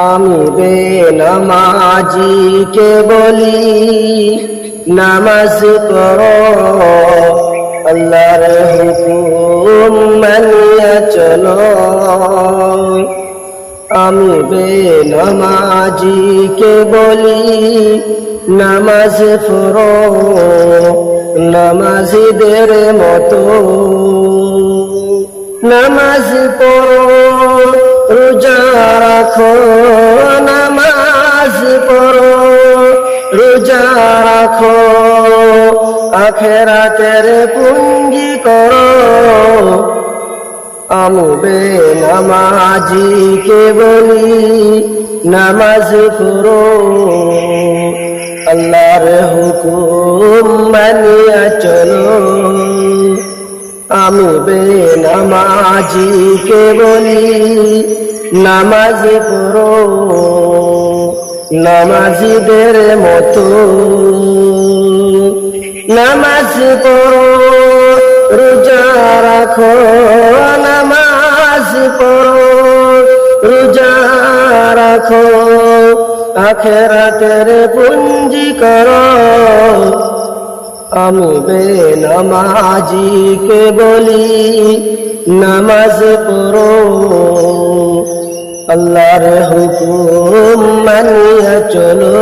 আমি বে নামাজিকে বলি, নামাজ পড়ো। আল্লাহর হুকুম মানিয়া চলো। আমি নামাজিকে বলি, নামাজ পড়ো। নামাজিদের মতো নামাজ পড়ো। রাখো, নামাজ পড়ো, রোজা রাখো, আখেরাতের পুঞ্জি করো। আমি বে নামাজিকে বলি, নামাজ পড়ো। আল্লাহর হুকুম মানিয়া চলো। আমি বে নামাজিকে বলি নামাজ পড়ো, নামাজিদের মতো। নামাজ পড়ো, রোজা রাখো, নামাজ পড়ো, রোজা রাখো, আখেরাতের পুঞ্জি করো। আমি বে নামাজিকে বলি, নামাজ পড়ো। আল্লাহর হুকুম মানিয়া চলো।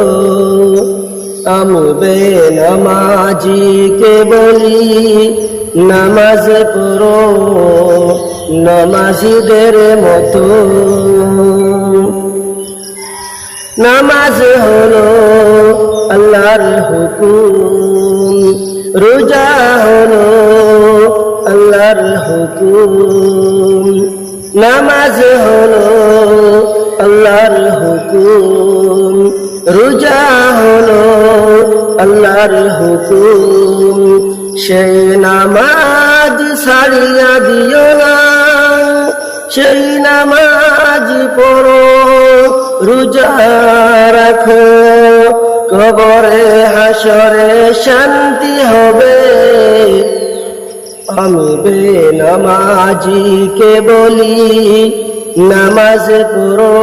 আমি বে নামাজিকে বলি, নামাজ পড়ো, নামাজিদের মতো। নামাজ হলো আল্লাহর হুকুম, রোজা হলো আল্লাহর হুকুম। নামাজ হলো আল্লাহর হুকুম, রোজা হলো আল্লাহর হুকুম। সেই নামাজ সারিয়া দিও না, সেই নামাজ পড়ো, রোজা রাখো। কবরে হাসরে শান্তি হবে আমি বে নামাজিকে বলি, নামাজ পড়ো।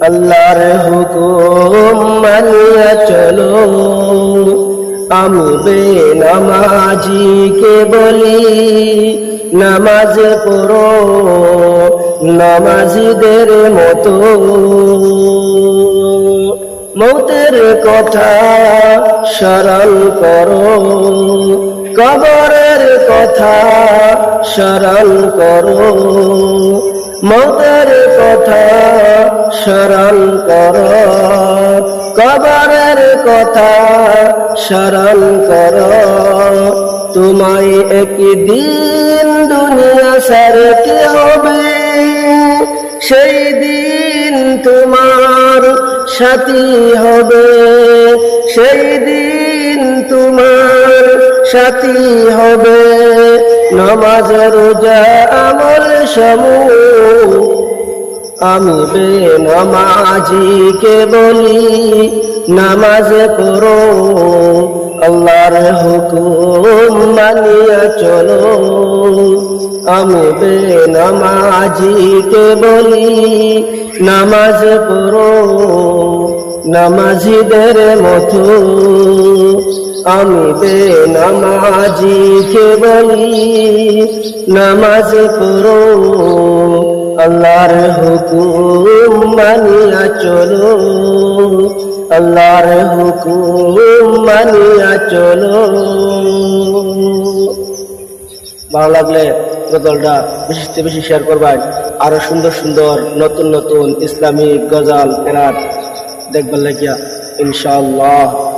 আল্লাহর হুকুম মানিয়া চলো। আমি বে নামাজিকে বলি, নামাজ পড়ো। নামাজিদের মতো মৌতের কথা স্মরণ করো। কবরের কথা স্মরণ করো। মতের কথা স্মরণ করো। কবরের কথা স্মরণ করো। তোমায় একদিন দুনিয়া সারতে হবে? সেই দিন তোমার সাথী হবে। সেই দিন তোমার সাথী হবে। নমাজ, রোজা, আমল সমূহ। আমি বে নামাজিকে বলি? নামাজ পড়ো। আল্লাহর হুকুম মানিয়া চলো। আমি বে নামাজিকে বলি? নামাজ পড়ো। নামাজিদের মতো। আমি বে নামাজিকে বলি, নামাজ পড়ো, আল্লাহর হুকুম মানিয়া চলো, আল্লাহর হুকুম মানিয়া চলো। ভালো লাগলে গজলটা বেশি বেশি শেয়ার করবেন, আরও সুন্দর সুন্দর নতুন নতুন ইসলামিক গজল এরাত দেখবার লাগিয়া, ইনশাআল্লাহ।